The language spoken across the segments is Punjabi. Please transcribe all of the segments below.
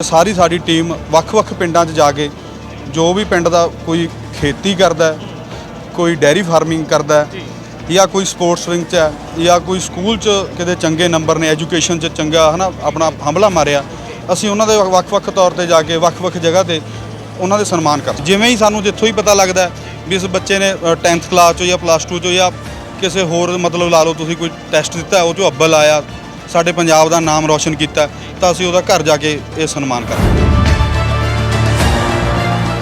ਸਾਰੀ ਸਾਡੀ ਟੀਮ ਵੱਖ-ਵੱਖ ਪਿੰਡਾਂ 'ਚ ਜਾ ਕੇ ਜੋ ਵੀ ਪਿੰਡ ਦਾ ਕੋਈ ਖੇਤੀ ਕਰਦਾ ਕੋਈ ਡੈਰੀ ਫਾਰਮਿੰਗ ਕਰਦਾ ਜਾਂ। ਕੋਈ ਸਪੋਰਟਸ ਵਿੰਗ 'ਚ ਹੈ ਜਾਂ ਕੋਈ ਸਕੂਲ 'ਚ ਕਿਤੇ ਚੰਗੇ ਨੰਬਰ ਨੇ ਐਜੂਕੇਸ਼ਨ 'ਚ ਚੰਗਾ ਹਨਾ ਆਪਣਾ ਹਮਲਾ ਮਾਰਿਆ ਅਸੀਂ ਉਹਨਾਂ ਦੇ ਵੱਖ-ਵੱਖ ਤੌਰ ਤੇ ਜਾ ਕੇ ਵੱਖ-ਵੱਖ ਜਗ੍ਹਾ ਤੇ ਉਹਨਾਂ ਦੇ ਸਨਮਾਨ ਕਰ ਜਿਵੇਂ ਹੀ ਸਾਨੂੰ ਜਿੱਥੋਂ ਹੀ ਪਤਾ ਲੱਗਦਾ ਵੀ ਇਸ ਬੱਚੇ ਨੇ 10th ਕਲਾਸ 'ਚੋਂ ਜਾਂ ਪਲੱਸ 2 'ਚੋਂ ਜਾਂ ਕਿਸੇ ਹੋਰ ਮਤਲਬ ਲਾ ਲਓ ਤੁਸੀਂ ਕੋਈ ਟੈਸਟ ਦਿੱਤਾ ਉਹ 'ਚੋਂ ਅੱਵਲ ਆਇਆ ਸਾਡੇ ਪੰਜਾਬ ਦਾ ਨਾਮ ਰੌਸ਼ਨ ਕੀਤਾ ਤਾਂ ਅਸੀਂ ਉਹਦਾ ਘਰ ਜਾ ਕੇ ਇਹ ਸਨਮਾਨ ਕਰਾਂਗੇ।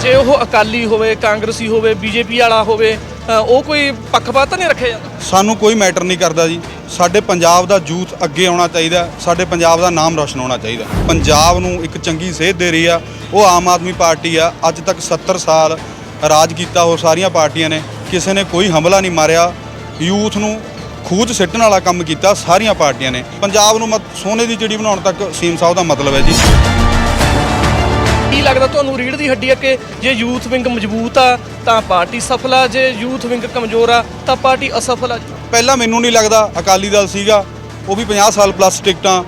ਜੇ ਉਹ ਅਕਾਲੀ ਹੋਵੇ ਕਾਂਗਰਸੀ ਹੋਵੇ ਬੀਜੇਪੀ ਵਾਲਾ ਹੋਵੇ ਉਹ ਕੋਈ ਪੱਖਪਾਤ ਨਹੀਂ ਰੱਖਿਆ ਜਾਂਦਾ? ਸਾਨੂੰ ਕੋਈ ਮੈਟਰ ਨਹੀਂ ਕਰਦਾ ਜੀ। ਸਾਡੇ ਪੰਜਾਬ ਦਾ ਯੂਥ ਅੱਗੇ ਆਉਣਾ ਚਾਹੀਦਾ ਹੈ, ਸਾਡੇ ਪੰਜਾਬ ਦਾ ਨਾਮ ਰੌਸ਼ਨ ਹੋਣਾ ਚਾਹੀਦਾ ਪੰਜਾਬ ਨੂੰ ਇੱਕ ਚੰਗੀ ਸੇਧ ਦੇ ਰਹੀ ਆ ਉਹ ਆਮ ਆਦਮੀ ਪਾਰਟੀ ਆ ਅੱਜ ਤੱਕ 70 ਸਾਲ ਰਾਜ ਕੀਤਾ ਹੋਰ ਸਾਰੀਆਂ ਪਾਰਟੀਆਂ ਨੇ ਕਿਸੇ ਨੇ ਕੋਈ ਹਮਲਾ ਨਹੀਂ ਮਾਰਿਆ। ਯੂਥ ਨੂੰ ਖੂਜ ਸਿੱਟਣ ਵਾਲਾ ਕੰਮ ਕੀਤਾ ਸਾਰੀਆਂ ਪਾਰਟੀਆਂ ਨੇ। ਪੰਜਾਬ ਨੂੰ ਮਤ- ਸੋਨੇ ਦੀ ਚਿੜੀ ਬਣਾਉਣ ਤੱਕ ਸੀਮ ਸਾਹਿਬ ਦਾ ਮਤਲਬ ਹੈ ਜੀ। ਕੀ ਲੱਗਦਾ ਤੁਹਾਨੂੰ ਰੀੜ ਦੀ ਹੱਡੀ ਹੈ ਕਿ ਜੇ ਯੂਥ ਵਿੰਗ ਮਜ਼ਬੂਤ ਆ ਤਾਂ ਪਾਰਟੀ ਸਫਲ ਆ ਜੇ ਯੂਥ ਵਿੰਗ ਕਮਜ਼ੋਰ ਆ ਤਾਂ ਪਾਰਟੀ ਅਸਫਲ ਆ? ਪਹਿਲਾਂ ਮੈਨੂੰ ਨਹੀਂ ਲੱਗਦਾ ਅਕਾਲੀ ਦਲ ਸੀਗਾ ਉਹ ਵੀ 50 ਸਾਲ ਪਲੱਸ ਟਿਕਟਾਂ।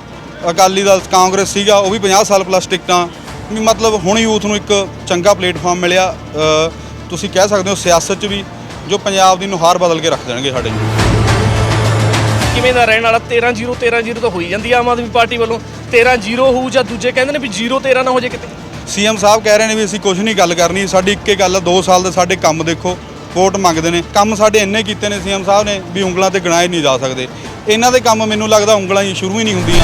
ਅਕਾਲੀ ਦਲ ਕਾਂਗਰਸ ਸੀਗਾ ਉਹ ਵੀ 50 ਸਾਲ ਪਲੱਸ ਟਿਕਟਾਂ। ਵੀ ਮਤਲਬ ਹੁਣ ਯੂਥ ਨੂੰ ਇੱਕ ਚੰਗਾ ਪਲੇਟਫਾਰਮ ਮਿਲਿਆ ਤੁਸੀਂ ਕਹਿ ਸਕਦੇ ਹੋ ਸਿਆਸਤ 'ਚ ਵੀ ਜੋ ਪੰਜਾਬ ਦੀ ਨੁਹਾਰ ਬਦਲ ਕੇ ਰੱਖ ਦੇਣਗੇ ਸਾਡੇ ਕਿਵੇਂ ਦਾ ਰਹਿਣ ਵਾਲਾ? 13-0 13-0 ਤਾਂ ਹੋਈ ਜਾਂਦੀ ਆ ਆਮ ਆਦਮੀ ਪਾਰਟੀ ਵੱਲੋਂ। 13-0 ਹੋਊ ਜਾਂ ਦੂਜੇ ਕਹਿੰਦੇ ਨੇ ਵੀ 0-13 ਨਾ ਹੋ ਜੇ ਕਿਤੇ। ਸੀਐਮ ਸਾਹਿਬ ਕਹਿ ਰਹੇ ਨੇ ਵੀ ਅਸੀਂ ਕੁਝ ਨਹੀਂ ਗੱਲ ਕਰਨੀ ਸਾਡੀ ਇੱਕੇ ਗੱਲ ਆ 2 ਸਾਲ ਦੇ ਸਾਡੇ ਕੰਮ ਦੇਖੋ ਵੋਟ ਮੰਗਦੇ ਨੇ। ਕੰਮ ਸਾਡੇ ਇੰਨੇ ਕੀਤੇ ਨੇ ਸੀਐਮ ਸਾਹਿਬ ਨੇ ਵੀ ਉਂਗਲਾਂ ਤੇ ਗਿਣਾਏ ਨਹੀਂ ਜਾ ਸਕਦੇ। ਇਹਨਾਂ ਦੇ ਕੰਮ ਮੈਨੂੰ ਲੱਗਦਾ ਉਂਗਲਾਂ ਹੀ ਸ਼ੁਰੂ ਹੀ ਨਹੀਂ ਹੁੰਦੀਆਂ।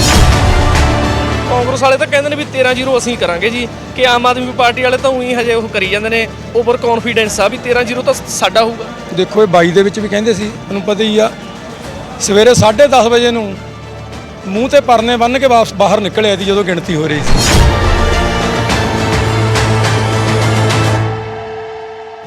ਕਾਂਗਰਸ ਵਾਲੇ ਤਾਂ ਕਹਿੰਦੇ ਨੇ ਵੀ 13-0 ਅਸੀਂ ਕਰਾਂਗੇ ਜੀ ਕਿ ਆਮ ਆਦਮੀ ਪਾਰਟੀ ਵਾਲੇ ਤਾਂ ਉਹੀ ਹਜੇ ਉਹ ਕਰੀ ਜਾਂਦੇ ਨੇ। ਓਵਰ ਕੌਨਫੀਡੈਂਸ ਆ ਵੀ 13-0 ਤਾਂ ਸਾਡਾ ਹੋਊਗਾ। ਦੇਖੋ ਇਹ 22 ਦੇ ਵਿੱਚ ਵੀ ਕਹਿੰਦੇ ਸੀ ਤੁਹਾਨੂੰ ਪਤਾ ਹੀ ਆ ਸਵੇਰੇ 10:30 ਵਜੇ ਨੂੰ ਮੂੰਹ ਤੇ ਪਰਨੇ ਬੰਨ੍ਹ ਕੇ ਵਾਪਸ ਬਾਹਰ ਨਿਕਲਿਆ ਸੀ ਜਦੋਂ ਗਿਣਤੀ ਹੋ ਰਹੀ ਸੀ।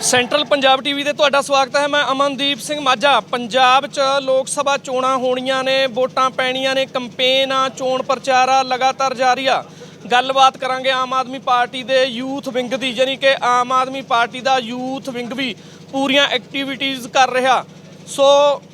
ਸੈਂਟਰਲ ਪੰਜਾਬ ਟੀਵੀ ਤੇ ਤੁਹਾਡਾ ਸਵਾਗਤ ਹੈ। ਮੈਂ ਅਮਨਦੀਪ ਸਿੰਘ ਮਾਝਾ। ਪੰਜਾਬ 'ਚ ਲੋਕ ਸਭਾ ਚੋਣਾਂ ਹੋਣੀਆਂ ਨੇ, ਵੋਟਾਂ ਪੈਣੀਆਂ ਨੇ, ਕੰਪੇਨ ਆ ਚੋਣ ਪ੍ਰਚਾਰ ਆ, ਲਗਾਤਾਰ ਜਾਰੀ ਆ। ਗੱਲਬਾਤ ਕਰਾਂਗੇ ਆਮ ਆਦਮੀ ਪਾਰਟੀ ਦੇ ਯੂਥ ਵਿੰਗ ਦੀ, ਯਾਨੀ ਕਿ ਆਮ ਆਦਮੀ ਪਾਰਟੀ ਦਾ ਯੂਥ ਵਿੰਗ ਵੀ ਪੂਰੀਆਂ ਐਕਟੀਵਿਟੀਜ਼ ਕਰ ਰਿਹਾ। ਸੋ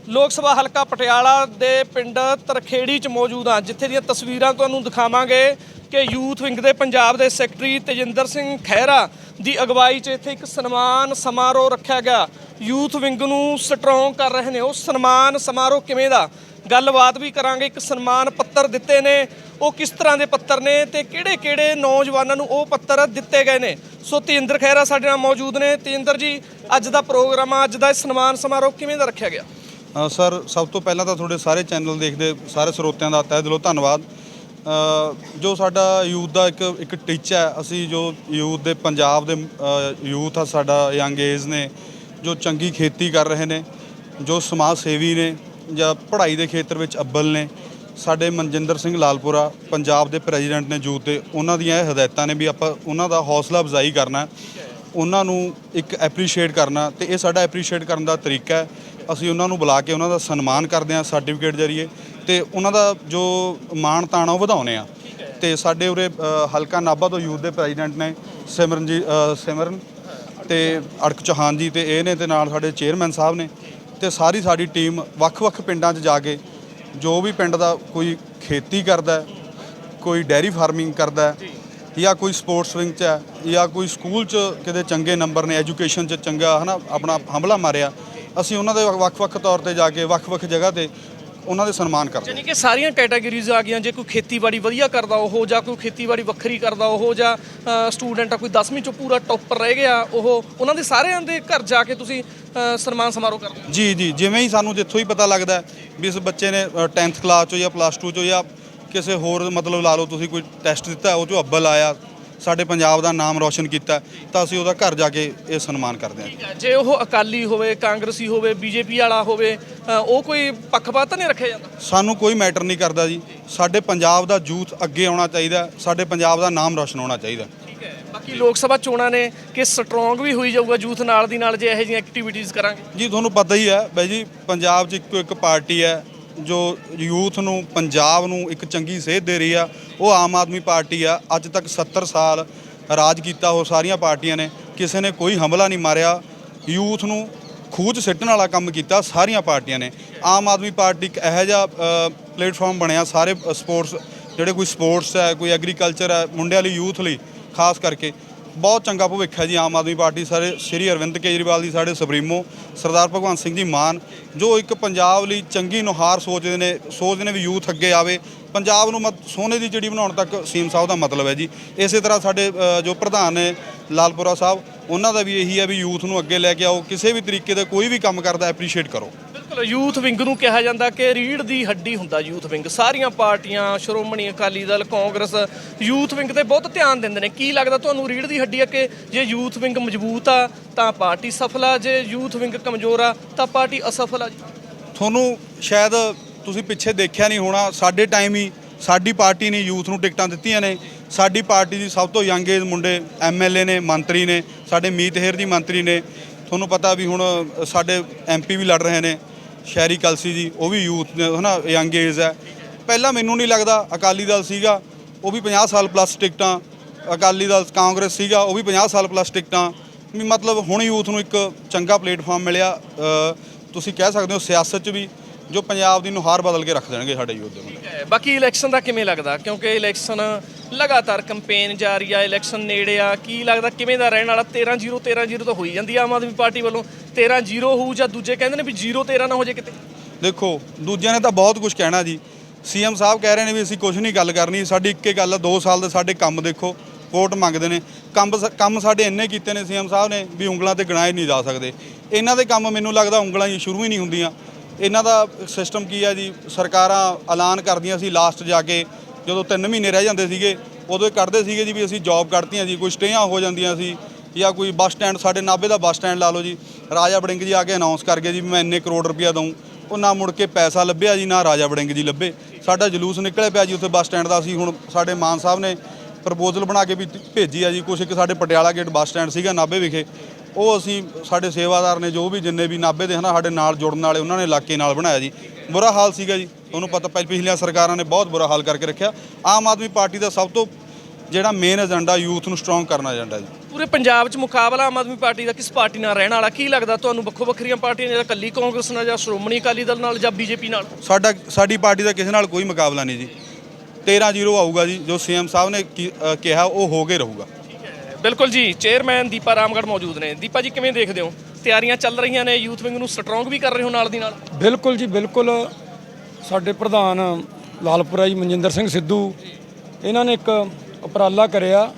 ਲੋਕ ਸਭਾ ਹਲਕਾ ਪਟਿਆਲਾ ਦੇ ਪਿੰਡ ਤਰਖੇੜੀ 'ਚ ਮੌਜੂਦ ਹਾਂ, ਜਿੱਥੇ ਦੀਆਂ ਤਸਵੀਰਾਂ ਤੁਹਾਨੂੰ ਦਿਖਾਵਾਂਗੇ ਕਿ ਯੂਥ ਵਿੰਗ ਦੇ ਪੰਜਾਬ ਦੇ ਸੈਕਟਰੀ ਤੇਜਿੰਦਰ ਸਿੰਘ ਖਹਿਰਾ ਦੀ ਅਗਵਾਈ 'ਚ ਇੱਥੇ ਇੱਕ ਸਨਮਾਨ ਸਮਾਰੋਹ ਰੱਖਿਆ ਗਿਆ। ਯੂਥ ਵਿੰਗ ਨੂੰ ਸਟਰੋਂਗ ਕਰ ਰਹੇ ਨੇ ਉਹ ਸਨਮਾਨ ਸਮਾਰੋਹ ਕਿਵੇਂ ਦਾ? ਗੱਲਬਾਤ ਵੀ ਕਰਾਂਗੇ, ਇੱਕ ਸਨਮਾਨ ਪੱਤਰ ਦਿੱਤੇ ਨੇ, ਉਹ ਕਿਸ ਤਰ੍ਹਾਂ ਦੇ ਪੱਤਰ ਨੇ ਤੇ ਕਿਹੜੇ-ਕਿਹੜੇ ਨੌਜਵਾਨਾਂ ਨੂੰ ਉਹ ਪੱਤਰ ਦਿੱਤੇ ਗਏ ਨੇ? ਸੋ ਤੇਜਿੰਦਰ ਖਹਿਰਾ ਸਾਡੇ ਨਾਲ ਮੌਜੂਦ ਨੇ। ਤੇਜਿੰਦਰ ਜੀ ਅੱਜ ਦਾ ਪ੍ਰੋਗਰਾਮ ਆ ਅੱਜ ਦਾ ਇਹ ਸਨਮਾਨ ਸਮਾਰੋਹ ਕਿਵੇਂ ਦਾ ਰੱਖਿਆ ਗਿਆ ਅ, ਸਰ ਸਭ ਤੋਂ ਪਹਿਲਾਂ ਤਾਂ ਤੁਹਾਡੇ ਸਾਰੇ ਚੈਨਲ ਦੇਖਦੇ ਸਾਰੇ ਸਰੋਤਿਆਂ ਦਾ ਤਹਿ ਦਿਲੋਂ ਧੰਨਵਾਦ ਅ, ਜੋ ਸਾਡਾ ਯੂਥ ਦਾ ਇੱਕ ਇੱਕ ਟੀਚਾ ਹੈ ਅਸੀਂ ਜੋ ਯੂਥ ਦੇ ਪੰਜਾਬ ਦੇ ਯੂਥ ਆ ਸਾਡਾ ਯੰਗ ਏਜ ਨੇ ਜੋ ਚੰਗੀ ਖੇਤੀ ਕਰ ਰਹੇ ਨੇ ਜੋ ਸਮਾਜ ਸੇਵੀ ਨੇ ਜਾਂ ਪੜ੍ਹਾਈ ਦੇ ਖੇਤਰ ਵਿੱਚ ਅੱਵਲ ਨੇ ਸਾਡੇ ਮਨਜਿੰਦਰ ਸਿੰਘ ਲਾਲਪੁਰਾ ਪੰਜਾਬ ਦੇ ਪ੍ਰੈਜ਼ੀਡੈਂਟ ਨੇ ਯੂਥ ਦੇ ਉਹਨਾਂ ਦੀਆਂ ਇਹ ਹਦਾਇਤਾਂ ਨੇ ਵੀ ਆਪਾਂ ਉਹਨਾਂ ਦਾ ਹੌਸਲਾ ਅਫਜ਼ਾਈ ਕਰਨਾ ਹੈ। ਉਹਨਾਂ ਨੂੰ ਇੱਕ ਐਪਰੀਸ਼ੀਏਟ ਕਰਨਾ ਤੇ ਇਹ ਸਾਡਾ ਐਪਰੀਸ਼ੀਏਟ ਕਰਨ ਦਾ ਤਰੀਕਾ ਹੈ। ਅਸੀਂ ਉਹਨਾਂ ਨੂੰ ਬੁਲਾ ਕੇ ਉਹਨਾਂ ਦਾ ਸਨਮਾਨ ਕਰਦੇ ਹਾਂ ਸਰਟੀਫਿਕੇਟ ਜਰੀਏ ਤੇ ਉਹਨਾਂ ਦਾ ਜੋ ਮਾਣ ਤਾਣ ਆ, ਉਹ ਵਧਾਉਨੇ ਆ ਤੇ ਸਾਡੇ ਉਰੇ ਹਲਕਾ ਨਾਭਾ ਤੋਂ ਯੂਥ ਦੇ ਪ੍ਰੈਜ਼ੀਡੈਂਟ ਨੇ ਸਿਮਰਨਜੀ ਸਿਮਰਨ ਤੇ ਅੜਕ ਚੌਹਾਨ ਜੀ ਤੇ ਇਹ ਨੇ ਤੇ ਨਾਲ ਸਾਡੇ ਚੇਅਰਮੈਨ ਸਾਹਿਬ ਨੇ ਤੇ ਸਾਰੀ ਸਾਡੀ ਟੀਮ ਵੱਖ-ਵੱਖ ਪਿੰਡਾਂ 'ਚ ਜਾ ਕੇ ਜੋ ਵੀ ਪਿੰਡ ਦਾ ਕੋਈ ਖੇਤੀ ਕਰਦਾ ਕੋਈ ਡੈਰੀ ਫਾਰਮਿੰਗ ਕਰਦਾ ਜਾਂ ਕੋਈ ਸਪੋਰਟਸ ਵਿੰਗ 'ਚ ਹੈ ਜਾਂ ਕੋਈ ਸਕੂਲ 'ਚ ਕਿਤੇ ਚੰਗੇ ਨੰਬਰ ਨੇ ਐਜੂਕੇਸ਼ਨ 'ਚ ਚੰਗਾ ਹਨਾ ਆਪਣਾ ਹਮਲਾ ਮਾਰਿਆ ਅਸੀਂ ਉਹਨਾਂ ਦੇ ਵੱਖ-ਵੱਖ ਤੌਰ ਤੇ ਜਾ ਕੇ ਵੱਖ-ਵੱਖ ਜਗ੍ਹਾ ਤੇ ਉਹਨਾਂ ਦੇ ਸਨਮਾਨ ਕਰਦੇ। ਯਾਨੀ ਕਿ ਸਾਰੀਆਂ ਕੈਟਾਗਰੀਜ਼ ਆ ਗਈਆਂ ਜੇ ਕੋਈ ਖੇਤੀਬਾੜੀ ਵਧੀਆ ਕਰਦਾ ਉਹ ਜਾਂ ਕੋਈ ਖੇਤੀਬਾੜੀ ਵੱਖਰੀ ਕਰਦਾ ਉਹ ਜਾਂ ਸਟੂਡੈਂਟ ਆ ਕੋਈ 10ਵੀਂ ਚੋਂ ਪੂਰਾ ਟੌਪਰ ਰਹਿ ਗਿਆ ਉਹ ਉਹਨਾਂ ਦੇ ਸਾਰਿਆਂ ਦੇ ਘਰ ਜਾ ਕੇ ਤੁਸੀਂ ਸਨਮਾਨ ਸਮਾਰੋਹ ਕਰਦੇ ਜੀ ਜੀ ਜਿਵੇਂ ਹੀ ਸਾਨੂੰ ਜਿੱਥੋਂ ਹੀ ਪਤਾ ਲੱਗਦਾ ਵੀ ਇਸ ਬੱਚੇ ਨੇ 10th ਕਲਾਸ 'ਚੋਂ ਜਾਂ ਪਲੱਸ 2 'ਚੋਂ ਜਾਂ ਕਿਸੇ ਹੋਰ ਮਤਲਬ ਲਾ ਲਓ ਤੁਸੀਂ ਕੋਈ ਟੈਸਟ ਦਿੱਤਾ ਉਹ 'ਚੋਂ ਅੱਵਲ ਆਇਆ ਸਾਡੇ ਪੰਜਾਬ ਦਾ ਨਾਮ ਰੌਸ਼ਨ ਕੀਤਾ ਤਾਂ ਅਸੀਂ ਉਹਦਾ ਘਰ ਜਾ ਕੇ ਇਹ ਸਨਮਾਨ ਕਰਦੇ ਹਾਂ। ਜੇ ਉਹ ਅਕਾਲੀ ਹੋਵੇ ਕਾਂਗਰਸੀ ਹੋਵੇ ਬੀਜੇਪੀ ਵਾਲਾ ਹੋਵੇ ਅ, ਉਹ ਕੋਈ ਪੱਖਪਾਤ ਤਾਂ ਨਹੀਂ ਰੱਖਿਆ ਜਾਂਦਾ? ਸਾਨੂੰ ਕੋਈ ਮੈਟਰ ਨਹੀਂ ਕਰਦਾ ਜੀ। ਸਾਡੇ ਪੰਜਾਬ ਦਾ ਯੂਥ ਅੱਗੇ ਆਉਣਾ ਚਾਹੀਦਾ ਸਾਡੇ ਪੰਜਾਬ ਦਾ ਨਾਮ ਰੌਸ਼ਨ ਹੋਣਾ ਚਾਹੀਦਾ। ਠੀਕ ਹੈ ਬਾਕੀ ਲੋਕ ਸਭਾ ਚੋਣਾਂ ਨੇ ਕਿ ਸਟਰੋਂਗ ਵੀ ਹੋਈ ਜਾਊਗਾ ਯੂਥ ਨਾਲ ਦੀ ਨਾਲ ਜੇ ਇਹੋ ਜਿਹੀਆਂ ਐਕਟੀਵਿਟੀਜ਼ ਕਰਾਂਗੇ? ਜੀ ਤੁਹਾਨੂੰ ਪਤਾ ਹੀ ਹੈ ਬਾਈ ਜੀ ਪੰਜਾਬ 'ਚ ਇੱਕੋ ਇੱਕ ਪਾਰਟੀ ਹੈ ਜੋ ਯੂਥ ਨੂੰ, ਪੰਜਾਬ ਨੂੰ ਇੱਕ ਚੰਗੀ ਸੇਧ ਦੇ ਰਹੀ ਆ, ਉਹ ਆਮ ਆਦਮੀ ਪਾਰਟੀ ਆ। ਅੱਜ ਤੱਕ 70 ਸਾਲ ਰਾਜ ਕੀਤਾ, ਉਹ ਸਾਰੀਆਂ ਪਾਰਟੀਆਂ ਨੇ। ਕਿਸੇ ਨੇ ਕੋਈ ਹਮਲਾ ਨਹੀਂ ਮਾਰਿਆ। ਯੂਥ ਨੂੰ ਖੂਜ ਸਿੱਟਣ ਵਾਲਾ ਕੰਮ ਕੀਤਾ, ਸਾਰੀਆਂ ਪਾਰਟੀਆਂ ਨੇ। ਆਮ ਆਦਮੀ ਪਾਰਟੀ ਇੱਕ ਇਹੋ ਜਿਹਾ ਪਲੇਟਫਾਰਮ ਬਣਿਆ। ਸਾਰੇ ਸਪੋਰਟਸ, ਜਿਹੜੇ ਕੋਈ ਸਪੋਰਟਸ ਹੈ, ਕੋਈ ਐਗਰੀਕਲਚਰ ਹੈ, ਮੁੰਡਿਆਂ ਲਈ, ਯੂਥ ਲਈ, ਖਾਸ ਕਰਕੇ। ਬਹੁਤ ਚੰਗਾ ਭਵਿੱਖ ਹੈ ਜੀ ਆਮ ਆਦਮੀ ਪਾਰਟੀ ਸਾਰੇ, ਸ਼੍ਰੀ ਅਰਵਿੰਦ ਕੇਜਰੀਵਾਲ ਦੀ ਸਾਡੇ ਸੁਪਰੀਮੋ, ਸਰਦਾਰ ਭਗਵੰਤ ਸਿੰਘ ਜੀ ਮਾਨ, ਜੋ ਇੱਕ ਪੰਜਾਬ ਲਈ ਚੰਗੀ ਨੁਹਾਰ ਸੋਚਦੇ ਨੇ ਸੋਚਦੇ ਨੇ ਵੀ ਯੂਥ ਅੱਗੇ ਆਵੇ। ਪੰਜਾਬ ਨੂੰ ਮਤ, ਸੋਨੇ ਦੀ ਚਿੜੀ ਬਣਾਉਣ ਤੱਕ ਸੀਐਮ ਸਾਹਿਬ ਦਾ ਮਤਲਬ ਹੈ ਜੀ। ਇਸੇ ਤਰ੍ਹਾਂ ਸਾਡੇ ਜੋ ਪ੍ਰਧਾਨ ਨੇ ਲਾਲਪੁਰਾ ਸਾਹਿਬ, ਉਹਨਾਂ ਦਾ ਵੀ ਇਹੀ ਹੈ ਵੀ ਯੂਥ ਨੂੰ ਅੱਗੇ ਲੈ ਕੇ ਆਓ, ਕਿਸੇ ਵੀ ਤਰੀਕੇ ਦਾ ਕੋਈ ਵੀ ਕੰਮ ਕਰਦਾ ਐਪਰੀਸ਼ੀਏਟ ਕਰੋ। ਬਿਲਕੁਲ ਯੂਥ ਵਿੰਗ ਨੂੰ ਕਿਹਾ ਜਾਂਦਾ ਕਿ ਰੀੜ ਦੀ ਹੱਡੀ ਹੁੰਦਾ ਯੂਥ ਵਿੰਗ। ਸਾਰੀਆਂ ਪਾਰਟੀਆਂ, ਸ਼੍ਰੋਮਣੀ ਅਕਾਲੀ ਦਲ, ਕਾਂਗਰਸ, ਯੂਥ ਵਿੰਗ ਤੇ ਬਹੁਤ ਧਿਆਨ ਦਿੰਦੇ ਨੇ। ਕੀ ਲੱਗਦਾ ਤੁਹਾਨੂੰ ਰੀੜ ਦੀ ਹੱਡੀ ਆ ਕਿ ਜੇ ਯੂਥ ਵਿੰਗ ਮਜ਼ਬੂਤ ਆ, ਤਾਂ ਪਾਰਟੀ ਸਫਲ ਆ, ਜੇ ਯੂਥ ਵਿੰਗ ਕਮਜ਼ੋਰ ਆ, ਤਾਂ ਪਾਰਟੀ ਅਸਫਲ ਆ ਜੀ? ਤੁਹਾਨੂੰ ਸ਼ਾਇਦ ਤੁਸੀਂ ਪਿੱਛੇ ਦੇਖਿਆ ਨਹੀਂ ਹੋਣਾ, ਸਾਡੇ ਟਾਈਮ ਹੀ ਸਾਡੀ ਪਾਰਟੀ ਨੇ ਯੂਥ ਨੂੰ ਟਿਕਟਾਂ ਦਿੱਤੀਆਂ ਨੇ। ਸਾਡੀ ਪਾਰਟੀ ਦੀ ਸਭ ਤੋਂ ਯੰਗ ਏਜ ਮੁੰਡੇ ਐਮਐਲਏ ਨੇ, ਮੰਤਰੀ ਨੇ, ਸਾਡੇ ਮੀਤ ਹੇਰ ਜੀ ਮੰਤਰੀ ਨੇ। ਤੁਹਾਨੂੰ ਪਤਾ ਵੀ ਹੁਣ ਸਾਡੇ ਐਮਪੀ ਵੀ ਲੜ ਰਹੇ ਨੇ। ਸ਼ਹਿਰੀ ਕਲਸੀ ਜੀ ਉਹ ਵੀ ਯੂਥ ਨੇ ਹਨਾ ਯੰਗ ਏਜ ਹੈ। ਪਹਿਲਾਂ ਮੈਨੂੰ ਨਹੀਂ ਲੱਗਦਾ ਅਕਾਲੀ ਦਲ ਸੀਗਾ, ਉਹ ਵੀ 50 ਸਾਲ ਪਲੱਸ ਟਿਕਟਾਂ। ਅਕਾਲੀ ਦਲ, ਕਾਂਗਰਸ ਸੀਗਾ, ਉਹ ਵੀ 50 ਸਾਲ ਪਲੱਸ ਟਿਕਟਾਂ। ਵੀ ਮਤਲਬ ਹੁਣ ਯੂਥ ਨੂੰ ਇੱਕ ਚੰਗਾ ਪਲੇਟਫਾਰਮ ਮਿਲਿਆ ਤੁਸੀਂ ਕਹਿ ਸਕਦੇ ਹੋ ਸਿਆਸਤ 'ਚ ਵੀ, ਜੋ ਪੰਜਾਬ ਦੀ ਨੁਹਾਰ ਬਦਲ ਕੇ ਰੱਖ ਦੇਣਗੇ ਸਾਡੇ ਯੂਥ ਦੇ ਮੁੰਡੇ। ਬਾਕੀ ਇਲੈਕਸ਼ਨ ਦਾ ਕਿਵੇਂ ਲੱਗਦਾ? ਕਿਉਂਕਿ ਇਲੈਕਸ਼ਨ ਲਗਾਤਾਰ ਕੈਂਪੇਨ ਜਾਰੀ ਆ ਇਲੈਕਸ਼ਨ ਨੇੜੇ ਆ, ਕੀ ਲੱਗਦਾ ਕਿਵੇਂ ਦਾ ਰਹਿਣ ਵਾਲਾ? 13-0 13-0 ਤਾਂ ਹੋਈ ਜਾਂਦੀ ਆ, ਆਮ ਆਦਮੀ ਪਾਰਟੀ ਵੱਲੋਂ। 13-0 ਹੋਊ ਜਾਂ ਦੂਜੇ ਕਹਿੰਦੇ ਨੇ ਵੀ 0-13 ਨਾ ਹੋ ਜੇ ਕਿਤੇ। ਦੇਖੋ, ਦੂਜਿਆਂ ਨੇ ਤਾਂ ਬਹੁਤ ਕੁਝ ਕਹਿਣਾ ਜੀ। ਸੀਐਮ ਸਾਹਿਬ ਕਹਿ ਰਹੇ ਨੇ ਵੀ ਅਸੀਂ ਕੁਝ ਨਹੀਂ ਗੱਲ ਕਰਨੀ, ਸਾਡੀ ਇੱਕੇ ਗੱਲ ਆ 2 ਸਾਲ ਦੇ ਸਾਡੇ ਕੰਮ ਦੇਖੋ, ਵੋਟ ਮੰਗਦੇ ਨੇ। ਕੰਮ ਸ- ਕੰਮ ਸਾਡੇ ਇੰਨੇ ਕੀਤੇ ਨੇ ਸੀਐਮ ਸਾਹਿਬ ਨੇ ਵੀ ਉਂਗਲਾਂ ਤੇ ਗਿਣਾਏ ਨਹੀਂ ਜਾ ਸਕਦੇ। ਇਹਨਾਂ ਦੇ ਕੰਮ ਮੈਨੂੰ ਲੱਗਦਾ ਉਂਗਲਾਂ ਹੀ ਸ਼ੁਰੂ ਹੀ ਨਹੀਂ ਹੁੰਦੀਆਂ। ਇਹਨਾਂ ਦਾ ਸਿਸਟਮ ਕੀ ਹੈ ਜੀ, ਸਰਕਾਰਾਂ ਐਲਾਨ ਕਰਦੀਆਂ ਸੀ ਲਾਸਟ ਜਾ ਕੇ, ਜਦੋਂ 3 ਮਹੀਨੇ ਰਹਿ ਜਾਂਦੇ ਸੀਗੇ, ਉਦੋਂ ਇਹ ਕੱਢਦੇ ਸੀਗੇ ਜੀ ਵੀ ਅਸੀਂ ਜੌਬ ਕੱਢਤੀਆਂ ਜੀ, ਕੋਈ ਸਟੇਆਂ ਹੋ ਜਾਂਦੀਆਂ ਸੀ, ਜਾਂ ਕੋਈ ਬੱਸ ਸਟੈਂਡ, ਸਾਡੇ ਨਾਭੇ ਦਾ ਬੱਸ ਸਟੈਂਡ ਲਾ ਲਓ ਜੀ। ਰਾਜਾ ਵੜਿੰਗ ਜੀ ਆ ਕੇ ਅਨਾਉਂਸ ਕਰ ਗਏ ਜੀ ਵੀ ਮੈਂ ਇੰਨੇ ਕਰੋੜ ਰੁਪਇਆ ਦਊਂ। ਉਹ ਨਾ ਮੁੜ ਕੇ ਪੈਸਾ ਲੱਭਿਆ ਜੀ, ਨਾ ਰਾਜਾ ਵੜਿੰਗ ਜੀ ਲੱਭੇ। ਸਾਡਾ ਜਲੂਸ ਨਿਕਲਿਆ ਪਿਆ ਜੀ ਉੱਥੇ ਬੱਸ ਸਟੈਂਡ ਦਾ। ਅਸੀਂ ਹੁਣ ਸਾਡੇ ਮਾਨ ਸਾਹਿਬ ਨੇ ਪ੍ਰਪੋਜ਼ਲ ਬਣਾ ਕੇ ਵੀ ਭੇਜੀ ਆ ਜੀ। ਕੁਛ ਇੱਕ ਸਾਡੇ ਪਟਿਆਲਾ ਗੇਟ ਬੱਸ ਸਟੈਂਡ ਸੀਗਾ ਨਾਭੇ ਵਿਖੇ। ਉਹ ਅਸੀਂ ਸਾਡੇ ਸੇਵਾਦਾਰ ਨੇ ਜੋ ਵੀ ਜਿੰਨੇ ਵੀ ਨਾਭੇ ਦੇ ਹਨਾ, ਸਾਡੇ ਨਾਲ ਜੁੜਨ ਵਾਲੇ ਉਹਨਾਂ ਨੇ ਇਲਾਕੇ ਨਾਲ ਬਣਾਇਆ ਜੀ। ਬੁਰਾ ਹਾਲ ਸੀਗਾ ਜੀ। ਤੁਹਾਨੂੰ ਪਤਾ ਪਿਛਲੀਆਂ ਸਰਕਾਰਾਂ ਨੇ ਬਹੁਤ ਬੁਰਾ ਹਾਲ ਕਰਕੇ ਰੱਖਿਆ। ਆਮ ਆਦਮੀ ਪਾਰਟੀ ਦਾ ਸਭ ਤੋਂ ਜਿਹੜਾ ਮੇਨ ਏਜੰਡਾ ਯੂਥ ਨੂੰ ਸਟਰੋਂਗ ਕਰਨਾ ਏਜੰਡਾ ਜੀ। ਪੂਰੇ ਪੰਜਾਬ 'ਚ ਮੁਕਾਬਲਾ ਆਮ ਆਦਮੀ ਪਾਰਟੀ ਦਾ ਕਿਸ ਪਾਰਟੀ ਨਾਲ ਰਹਿਣ ਵਾਲਾ? ਕੀ ਲੱਗਦਾ ਤੁਹਾਨੂੰ ਵੱਖੋ ਵੱਖਰੀਆਂ ਪਾਰਟੀਆਂ ਜਾਂ ਇਕੱਲੀ ਕਾਂਗਰਸ ਨਾਲ ਜਾਂ ਸ਼੍ਰੋਮਣੀ ਅਕਾਲੀ ਦਲ ਨਾਲ ਜਾਂ ਬੀਜੇਪੀ ਨਾਲ? ਸਾਡਾ ਸਾਡੀ ਪਾਰਟੀ ਦਾ ਕਿਸੇ ਨਾਲ ਕੋਈ ਮੁਕਾਬਲਾ ਨਹੀਂ ਜੀ। 13-0 ਆਊਗਾ ਜੀ ਜੋ ਸੀਐਮ ਸਾਹਿਬ ਨੇ ਕੀ- ਅ, ਕਿਹਾ ਉਹ ਹੋ ਕੇ ਰਹੂਗਾ। ਬਿਲਕੁਲ ਜੀ ਚੇਅਰਮੈਨ ਦੀਪਾ ਰਾਮਗੜ੍ਹ ਮੌਜੂਦ ਨੇ। ਦੀਪਾ ਜੀ ਕਿਵੇਂ ਦੇਖਦੇ ਹੋ? ਤਿਆਰੀਆਂ ਚੱਲ ਰਹੀਆਂ ਨੇ ਯੂਥ ਵਿੰਗ ਨੂੰ ਸਟਰੋਂਗ ਵੀ ਕਰ ਰਹੇ ਹੋ ਨਾਲ ਦੀ ਨਾਲ? ਬਿਲਕੁਲ ਜੀ ਬਿਲਕੁਲ। ਸਾਡੇ ਪ੍ਰਧਾਨ ਲਾਲਪੁਰਾ ਜੀ ਮਨਜਿੰਦਰ ਸਿੰਘ ਸਿੱਧੂ ਇਹਨਾਂ ਨੇ ਇੱਕ ਉਪਰਾਲਾ ਕਰਿਆ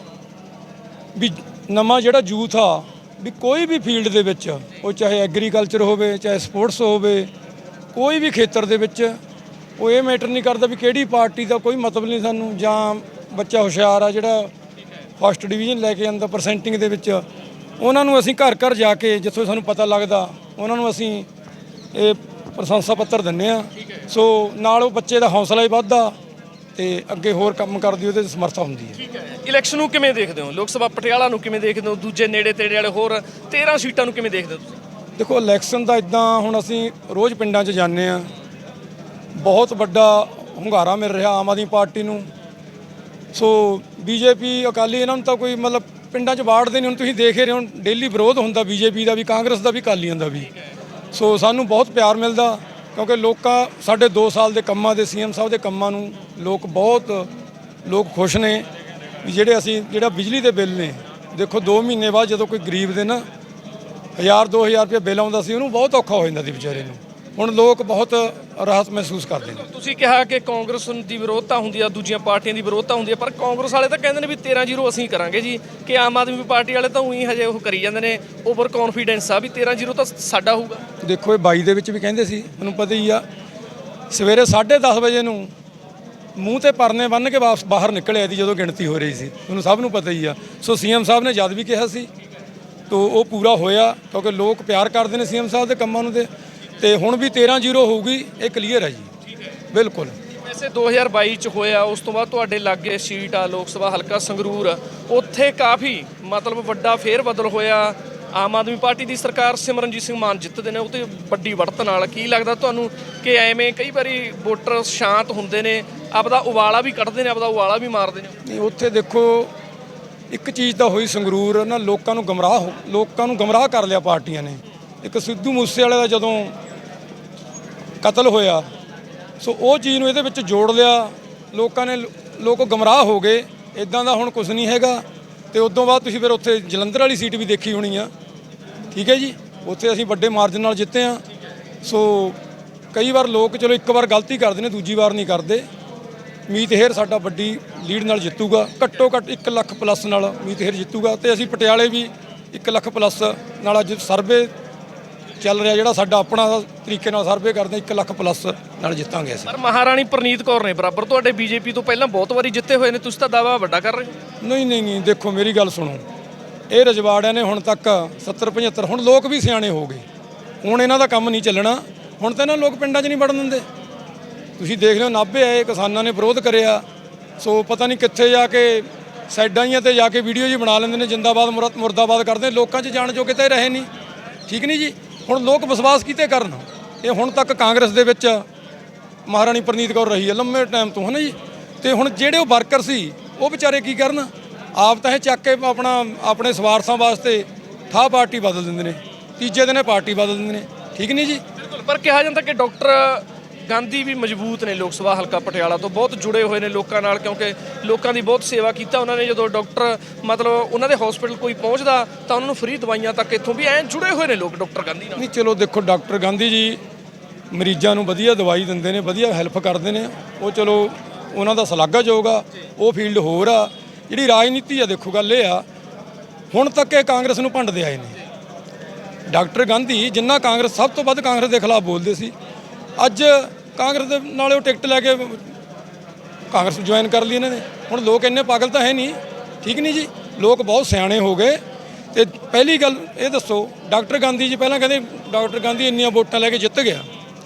ਵੀ ਨਵਾਂ ਜਿਹੜਾ ਯੂਥ ਆ ਵੀ ਕੋਈ ਵੀ ਫੀਲਡ ਦੇ ਵਿੱਚ ਉਹ ਚਾਹੇ ਐਗਰੀਕਲਚਰ ਹੋਵੇ ਚਾਹੇ ਸਪੋਰਟਸ ਹੋਵੇ ਕੋਈ ਵੀ ਖੇਤਰ ਦੇ ਵਿੱਚ ਉਹ ਇਹ ਮੈਟਰ ਨਹੀਂ ਕਰਦਾ ਵੀ ਕਿਹੜੀ ਪਾਰਟੀ ਦਾ ਕੋਈ ਮਤਲਬ ਨਹੀਂ ਸਾਨੂੰ ਜਾਂ ਬੱਚਾ ਹੁਸ਼ਿਆਰ ਆ ਜਿਹੜਾ ਫਸਟ ਡਿਵੀਜ਼ਨ ਲੈ ਕੇ ਆਂਦਾ ਪਰਸੈਂਟਿੰਗ ਦੇ ਵਿੱਚ ਉਹਨਾਂ ਨੂੰ ਅਸੀਂ ਘਰ ਘਰ ਜਾ ਕੇ ਜਿੱਥੋਂ ਸਾਨੂੰ ਪਤਾ ਲੱਗਦਾ ਉਹਨਾਂ ਨੂੰ ਅਸੀਂ ਇਹ ਪ੍ਰਸ਼ੰਸਾ ਪੱਤਰ ਦਿੰਨੇ ਆ ਸੋ ਨਾਲ ਉਹ ਬੱਚੇ ਦਾ ਹੌਸਲਾ ਹੀ ਵੱਧਦਾ। ਤੇ ਅੱਗੇ ਹੋਰ ਕੰਮ ਕਰਦੀ ਉਹਦੇ 'ਚ ਸਮਰੱਥਾ ਹੁੰਦੀ ਹੈ। ਠੀਕ ਹੈ। ਇਲੈਕਸ਼ਨ ਨੂੰ ਕਿਵੇਂ ਦੇਖਦੇ ਹੋ? ਲੋਕ ਸਭਾ ਪਟਿਆਲਾ ਨੂੰ ਕਿਵੇਂ ਦੇਖਦੇ ਹੋ? ਦੂਜੇ ਨੇੜੇ ਤੇੜੇ ਵਾਲੇ ਹੋਰ 13 ਸੀਟਾਂ ਨੂੰ ਕਿਵੇਂ ਦੇਖਦੇ ਹੋ ਤੁਸੀਂ? ਦੇਖੋ ਇਲੈਕਸ਼ਨ ਦਾ ਇਦਾਂ ਹੁਣ ਅਸੀਂ ਰੋਜ਼ ਪਿੰਡਾਂ 'ਚ ਜਾਂਦੇ ਆ ਬਹੁਤ ਵੱਡਾ ਹੁੰਗਾਰਾ ਮਿਲ ਰਿਹਾ ਆਮ ਆਦਮੀ ਪਾਰਟੀ ਨੂੰ। ਸੋ ਬੀਜੇਪੀ ਅਕਾਲੀ ਇਹਨਾਂ ਨੂੰ ਤਾਂ ਕੋਈ ਮਤਲਬ ਪਿੰਡਾਂ 'ਚ ਵਾੜਦੇ ਨਹੀਂ। ਹੁਣ ਤੁਸੀਂ ਦੇਖ ਹੀ ਰਹੇ ਹੋ ਡੇਲੀ ਵਿਰੋਧ ਹੁੰਦਾ ਬੀਜੇਪੀ ਦਾ ਵੀ ਕਾਂਗਰਸ ਦਾ ਵੀ ਅਕਾਲੀਆਂ ਦਾ ਵੀ। ਸੋ ਸਾਨੂੰ ਬਹੁਤ ਪਿਆਰ ਮਿਲਦਾ। ਕਿਉਂਕਿ ਲੋਕਾਂ, ਸਾਡੇ 2 ਸਾਲ ਦੇ ਕੰਮਾਂ ਦੇ ਸੀਐਮ ਸਾਹਿਬ ਦੇ ਕੰਮਾਂ ਨੂੰ ਲੋਕ ਬਹੁਤ, ਲੋਕ ਖੁਸ਼ ਨੇ ਵੀ ਜਿਹੜੇ ਅਸੀਂ, ਜਿਹੜਾ ਬਿਜਲੀ ਦੇ ਬਿੱਲ ਨੇ, ਦੇਖੋ 2 ਮਹੀਨੇ ਬਾਅਦ ਜਦੋਂ ਕੋਈ ਗਰੀਬ ਦੇ ਨਾ 1000 2000 ਰੁਪਏ ਬਿੱਲ ਆਉਂਦਾ ਸੀ, ਉਹਨੂੰ ਬਹੁਤ ਔਖਾ ਹੋ ਜਾਂਦਾ ਸੀ ਵਿਚਾਰੇ ਨੂੰ। ਹੁਣ ਲੋਕ ਬਹੁਤ ਰਾਹਤ ਮਹਿਸੂਸ ਕਰਦੇ ਨੇ। ਤੁਸੀਂ ਕਿਹਾ ਕਿ ਕਾਂਗਰਸ ਦੀ ਵਿਰੋਧਤਾ ਹੁੰਦੀ ਆ ਦੂਜੀਆਂ ਪਾਰਟੀਆਂ ਦੀ ਵਿਰੋਧਤਾ ਹੁੰਦੀ ਆ ਪਰ ਕਾਂਗਰਸ ਵਾਲੇ ਤਾਂ ਕਹਿੰਦੇ ਨੇ ਵੀ 13-0 ਅਸੀਂ ਕਰਾਂਗੇ ਜੀ। ਕਿ ਆਮ ਆਦਮੀ ਪਾਰਟੀ ਵਾਲੇ ਤਾਂ ਉਹੀ ਹਜੇ ਉਹ ਕਰੀ ਜਾਂਦੇ ਨੇ ਓਵਰ ਕੌਨਫੀਡੈਂਸ ਆ ਵੀ 13-0 ਤਾਂ ਸਾਡਾ ਹੋਊਗਾ। ਦੇਖੋ ਇਹ 22 ਦੇ ਵਿੱਚ ਵੀ ਕਹਿੰਦੇ ਸੀ ਮੈਨੂੰ ਪਤਾ ਹੀ ਆ ਸਵੇਰੇ 10:30 ਵਜੇ ਨੂੰ ਮੂੰਹ ਤੇ ਪਰਨੇ ਬੰਨ ਕੇ ਵਾਪਸ ਬਾਹਰ ਨਿਕਲਿਆ ਸੀ ਜਦੋਂ ਗਿਣਤੀ ਹੋ ਰਹੀ ਸੀ। ਤੁਹਾਨੂੰ ਸਭ ਨੂੰ ਪਤਾ ਹੀ ਆ। ਸੋ ਸੀਐਮ ਸਾਹਿਬ ਨੇ ਜਦ ਵੀ ਕਿਹਾ ਸੀ ਤੋ ਉਹ ਪੂਰਾ ਹੋਇਆ ਕਿਉਂਕਿ ਲੋਕ ਪਿਆਰ ਕਰਦੇ ਨੇ ਸੀਐਮ ਸਾਹਿਬ ਦੇ ਕੰਮਾਂ ਨੂੰ ਤੇ। ਤੇ ਹੁਣ ਵੀ 13-0 ਹੋਊਗੀ ਇਹ ਕਲੀਅਰ ਹੈ ਜੀ। ਬਿਲਕੁਲ। ਵੈਸੇ 2022 ਚ ਹੋਇਆ ਉਸ ਤੋਂ ਬਾਅਦ ਤੁਹਾਡੇ ਲਾਗੇ ਸੀਟ ਆ ਲੋਕ ਸਭਾ ਹਲਕਾ ਸੰਗਰੂਰ। ਉੱਥੇ ਕਾਫੀ ਮਤਲਬ ਵੱਡਾ ਫੇਰ ਬਦਲ ਹੋਇਆ। ਆਮ ਆਦਮੀ ਪਾਰਟੀ ਦੀ ਸਰਕਾਰ ਸਿਮਰਨਜੀਤ ਸਿੰਘ ਮਾਨ ਜਿੱਤਦੇ ਨੇ ਉਹ ਤੇ ਵੱਡੀ ਵੜਤ ਨਾਲ। ਕੀ ਲੱਗਦਾ ਤੁਹਾਨੂੰ ਕਿ ਐਵੇਂ ਕਈ ਵਾਰੀ ਵੋਟਰ ਸ਼ਾਂਤ ਹੁੰਦੇ ਨੇ ਆਪਦਾ ਉਵਾਲਾ ਵੀ ਕੱਢਦੇ ਨੇ ਆਪਦਾ ਉਵਾਲਾ ਵੀ ਮਾਰਦੇ ਨੇ? ਨਹੀਂ ਉੱਥੇ ਦੇਖੋ ਇੱਕ ਚੀਜ਼ ਤਾਂ ਹੋਈ ਸੰਗਰੂਰ ਨਾ ਲੋਕਾਂ ਨੂੰ ਗਮਰਾਹ ਲੋਕਾਂ ਨੂੰ ਗਮਰਾਹ ਕਰ ਲਿਆ ਪਾਰਟੀਆਂ ਨੇ। ਇੱਕ ਸਿੱਧੂ ਮੂਸੇ ਵਾਲੇ ਦਾ ਜਦੋਂ ਕਤਲ ਹੋਇਆ। ਸੋ ਉਹ ਚੀਜ਼ ਨੂੰ ਇਹਦੇ ਵਿੱਚ ਜੋੜ ਲਿਆ। ਲੋਕਾਂ ਨੇ ਲੋਕ ਗਮਰਾਹ ਹੋ ਗਏ। ਇਦਾਂ ਦਾ ਹੁਣ ਕੁਝ ਨਹੀਂ ਹੈਗਾ। ਤੇ ਉਦੋਂ ਬਾਅਦ ਤੁਸੀਂ ਫਿਰ ਉੱਥੇ ਜਲੰਧਰ ਵਾਲੀ ਸੀਟ ਵੀ ਦੇਖੀ ਹੋਣੀ ਆ। ਠੀਕ ਹੈ ਜੀ? ਉੱਥੇ ਅਸੀਂ ਵੱਡੇ ਮਾਰਜਨ ਨਾਲ ਜਿੱਤੇ ਆ। ਸੋ ਕਈ ਵਾਰ ਲੋਕ ਚਲੋ ਇੱਕ ਵਾਰ ਗਲਤੀ ਕਰਦੇ ਨੇ, ਦੂਜੀ ਵਾਰ ਨਹੀਂ ਕਰਦੇ। ਮੀਤ ਹੇਰ ਸਾਡਾ ਵੱਡੀ ਲੀਡ ਨਾਲ ਜਿੱਤੂਗਾ। ਘੱਟੋ ਘੱਟ 1 ਲੱਖ ਪਲੱਸ ਨਾਲ ਮੀਤ ਹੇਰ ਜਿੱਤੂਗਾ। ਤੇ ਅਸੀਂ ਪਟਿਆਲੇ ਵੀ 1 ਲੱਖ ਪਲੱਸ ਨਾਲ ਅੱਜ ਸਰਵੇ ਚੱਲ ਰਿਹਾ ਜਿਹੜਾ ਸਾਡਾ ਆਪਣਾ ਤਰੀਕੇ ਨਾਲ ਸਰਵੇ ਕਰਦੇ 1 ਲੱਖ ਪਲੱਸ ਨਾਲ ਜਿੱਤਾਂਗੇ ਅਸੀਂ। ਪਰ ਮਹਾਰਾਣੀ ਪ੍ਰਨੀਤ ਕੌਰ ਨੇ ਬਰਾਬਰ ਤੁਹਾਡੇ ਬੀਜੇਪੀ ਤੋਂ ਪਹਿਲਾਂ ਬਹੁਤ ਵਾਰੀ ਜਿੱਤੇ ਹੋਏ ਨੇ ਤੁਸੀਂ ਤਾਂ ਦਾਵਾ ਵੱਡਾ ਕਰ ਰਹੇ ਹੋ। ਨਹੀਂ ਨਹੀਂ ਨਹੀਂ ਦੇਖੋ ਮੇਰੀ ਗੱਲ ਸੁਣੋ। ਇਹ ਰਜਵਾੜਿਆਂ ਨੇ ਹੁਣ ਤੱਕ 70 75 ਹੁਣ ਲੋਕ ਵੀ ਸਿਆਣੇ ਹੋ ਗਏ। ਹੁਣ ਇਹਨਾਂ ਦਾ ਕੰਮ ਨਹੀਂ ਚੱਲਣਾ। ਹੁਣ ਤਾਂ ਇਹਨਾਂ ਲੋਕ ਪਿੰਡਾਂ 'ਚ ਨਹੀਂ ਵੜਨ ਦਿੰਦੇ। ਤੁਸੀਂ ਦੇਖ ਲਿਓ ਨਾਭੇ ਆਏ ਕਿਸਾਨਾਂ ਨੇ ਵਿਰੋਧ ਕਰਿਆ। ਸੋ ਪਤਾ ਨਹੀਂ ਕਿੱਥੇ ਜਾ ਕੇ ਸਾਈਡਾਂ ਹੀ ਤੇ ਜਾ ਕੇ ਵੀਡੀਓ ਜੀ ਬਣਾ ਲੈਂਦੇ ਨੇ ਜਿੰਦਾਬਾਦ ਮੁਰ- ਮੁਰਦਾਬਾਦ ਕਰਦੇ। ਲੋਕਾਂ 'ਚ ਜਾਣ ਜੋਗੇ ਤਾਂ ਰਹੇ ਨਹੀਂ। ਠੀਕ ਨਹੀਂ ਜੀ? ਹੁਣ ਲੋਕ ਵਿਸ਼ਵਾਸ ਕੀਤੇ ਕਰਨ? ਇਹ ਹੁਣ ਤੱਕ ਕਾਂਗਰਸ ਦੇ ਵਿੱਚ ਮਹਾਰਾਣੀ ਪ੍ਰਨੀਤ ਕੌਰ ਰਹੀ ਹੈ, ਲੰਮੇ ਟਾਈਮ ਤੋਂ ਹੈ ਨਾ ਜੀ? ਤੇ ਹੁਣ ਜਿਹੜੇ ਉਹ ਵਰਕਰ ਸੀ, ਉਹ ਵਿਚਾਰੇ ਕੀ ਕਰਨ? ਆਪ ਤਾਂ ਇਹ ਚੱਕ ਕੇ ਆਪਣਾ, ਆਪਣੇ ਸਵਾਰਥਾਂ ਵਾਸਤੇ ਥਾਹ ਪਾਰਟੀ ਬਦਲ ਦਿੰਦੇ ਨੇ, ਤੀਜੇ ਦਿਨੇ ਪਾਰਟੀ ਬਦਲ ਦਿੰਦੇ ਨੇ, ਠੀਕ ਨਹੀਂ ਜੀ? ਬਿਲਕੁਲ, ਪਰ ਕਿਹਾ ਜਾਂਦਾ ਕਿ ਡਾਕਟਰ ਗਾਂਧੀ ਵੀ ਮਜ਼ਬੂਤ ਨੇ ਲੋਕ ਸਭਾ ਹਲਕਾ ਪਟਿਆਲਾ ਤੋਂ, ਬਹੁਤ ਜੁੜੇ ਹੋਏ ਨੇ ਲੋਕਾਂ ਨਾਲ, ਕਿਉਂਕਿ ਲੋਕਾਂ ਦੀ ਬਹੁਤ ਸੇਵਾ ਕੀਤਾ ਉਹਨਾਂ ਨੇ, ਜਦੋਂ ਡਾਕਟਰ, ਮਤਲਬ ਉਹਨਾਂ ਦੇ ਹਸਪੀਟਲ ਕੋਈ ਪਹੁੰਚਦਾ, ਤਾਂ ਉਹਨਾਂ ਨੂੰ ਫ੍ਰੀ ਦਵਾਈਆਂ ਤੱਕ ਇੱਥੋਂ ਵੀ ਐਂ ਜੁੜੇ ਹੋਏ ਨੇ ਲੋਕ, ਡਾਕਟਰ ਗਾਂਧੀ ਨਾਲ। ਨਹੀਂ, ਚਲੋ ਦੇਖੋ, ਡਾਕਟਰ ਗਾਂਧੀ ਜੀ ਮਰੀਜ਼ਾਂ ਨੂੰ ਵਧੀਆ ਦਵਾਈ ਦਿੰਦੇ ਨੇ, ਵਧੀਆ ਹੈਲਪ ਕਰਦੇ ਨੇ, ਉਹ ਚਲੋ ਉਹਨਾਂ ਦਾ ਸ਼ਲਾਘਾਯੋਗ ਆ, ਉਹ ਫੀਲਡ ਹੋਰ ਆ। ਜਿਹੜੀ ਰਾਜਨੀਤੀ ਆ, ਦੇਖੋ ਗੱਲ ਇਹ ਆ, ਹੁਣ ਤੱਕ ਇਹ ਕਾਂਗਰਸ ਨੂੰ ਭੰਡਦੇ ਆਏ ਨੇ। ਡਾਕਟਰ ਗਾਂਧੀ, ਜਿੰਨਾ ਕਾਂਗਰਸ, ਸਭ ਤੋਂ ਵੱਧ ਕਾਂਗਰਸ ਦੇ ਖਿਲਾਫ ਬੋਲਦੇ ਸੀ। ਅੱਜ ਕਾਂਗਰਸ ਦੇ ਨਾਲੇ ਉਹ ਟਿਕਟ ਲੈ ਕੇ ਕਾਂਗਰਸ ਜੁਆਇਨ ਕਰ ਲਈ ਇਹਨਾਂ ਨੇ। ਹੁਣ ਲੋਕ ਇੰਨੇ ਪਾਗਲ ਤਾਂ ਹੈ ਨਹੀਂ। ਠੀਕ ਨਹੀਂ ਜੀ? ਲੋਕ ਬਹੁਤ ਸਿਆਣੇ ਹੋ ਗਏ। ਤੇ ਪਹਿਲੀ ਗੱਲ ਇਹ ਦੱਸੋ, ਡਾਕਟਰ ਗਾਂਧੀ ਜੀ ਪਹਿਲਾਂ ਕਹਿੰਦੇ ਡਾਕਟਰ ਗਾਂਧੀ ਇੰਨੀਆਂ ਵੋਟਾਂ ਲੈ ਕੇ ਜਿੱਤ ਗਿਆ।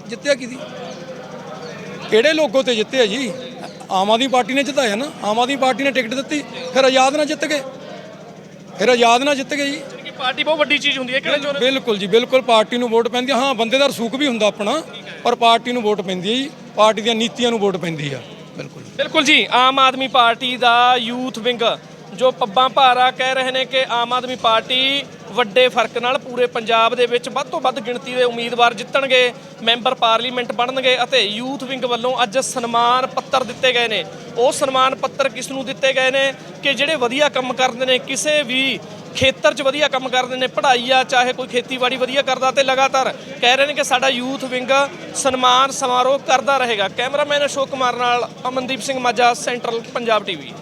ਜਿੱਤਿਆ ਕਿਹਦੀ? ਕਿਹੜੇ ਲੋਗੋ ਤੇ ਜਿੱਤਿਆ ਜੀ? ਆਮ ਆਦਮੀ ਪਾਰਟੀ ਨੇ ਜਿਤਾਇਆ ਨਾ। ਆਮ ਆਦਮੀ ਪਾਰਟੀ ਨੇ ਟਿਕਟ ਦਿੱਤੀ, ਫਿਰ ਆਜ਼ਾਦ ਨਾਲ ਜਿੱਤ ਗਏ। ਫਿਰ ਆਜ਼ਾਦ ਨਾਲ ਜਿੱਤ ਗਏ ਜੀ। ਪਾਰਟੀ ਬਹੁਤ ਵੱਡੀ ਚੀਜ਼ ਹੁੰਦੀ ਹੈ ਕਿਹੜੇ ਚੋਣ? ਬਿਲਕੁਲ ਜੀ ਬਿਲਕੁਲ ਪਾਰਟੀ ਨੂੰ ਵੋਟ ਪੈਂਦੀ ਹਾਂ ਬੰਦੇ ਦਾ ਰਸੂਖ ਵੀ ਹੁੰਦਾ ਆਪਣਾ ਪਰ ਪਾਰਟੀ ਨੂੰ ਵੋਟ ਪੈਂਦੀ ਹੈ ਜੀ। ਪਾਰਟੀ ਦੀਆਂ ਨੀਤੀਆਂ ਨੂੰ ਵੋਟ ਪੈਂਦੀ ਆ। ਬਿਲਕੁਲ ਬਿਲਕੁਲ ਜੀ ਆਮ ਆਦਮੀ ਪਾਰਟੀ ਦਾ ਯੂਥ ਵਿੰਗ ਜੋ ਪੱਬਾਂ ਭਾਰਾ ਕਹਿ ਰਹੇ ਨੇ ਕਿ ਆਮ ਆਦਮੀ ਪਾਰਟੀ ਵੱਡੇ ਫ਼ਰਕ ਨਾਲ ਪੂਰੇ ਪੰਜਾਬ ਦੇ ਵਿੱਚ ਵੱਧ ਤੋਂ ਵੱਧ ਗਿਣਤੀ ਦੇ ਉਮੀਦਵਾਰ ਜਿੱਤਣਗੇ ਮੈਂਬਰ ਪਾਰਲੀਮੈਂਟ ਬਣਨਗੇ ਅਤੇ ਯੂਥ ਵਿੰਗ ਵੱਲੋਂ ਅੱਜ ਸਨਮਾਨ ਪੱਤਰ ਦਿੱਤੇ ਗਏ ਨੇ। ਉਹ ਸਨਮਾਨ ਪੱਤਰ ਕਿਸ ਨੂੰ ਦਿੱਤੇ ਗਏ ਨੇ ਕਿ ਜਿਹੜੇ ਵਧੀਆ ਕੰਮ ਕਰਦੇ ਨੇ ਕਿਸੇ ਵੀ ਖੇਤਰ 'ਚ ਵਧੀਆ ਕੰਮ ਕਰਦੇ ਨੇ, ਪੜ੍ਹਾਈ ਆ, ਚਾਹੇ ਕੋਈ ਖੇਤੀਬਾੜੀ ਵਧੀਆ ਕਰਦਾ ਤੇ ਲਗਾਤਾਰ ਕਹਿ ਰਹੇ ਨੇ ਕਿ ਸਾਡਾ ਯੂਥ ਵਿੰਗ ਸਨਮਾਨ ਸਮਾਰੋਹ ਕਰਦਾ ਰਹੇਗਾ। ਕੈਮਰਾਮੈਨ ਅਸ਼ੋਕ ਕੁਮਾਰ ਨਾਲ ਅਮਨਦੀਪ ਸਿੰਘ ਮਾਝਾ, ਸੈਂਟਰਲ ਪੰਜਾਬ ਟੀਵੀ।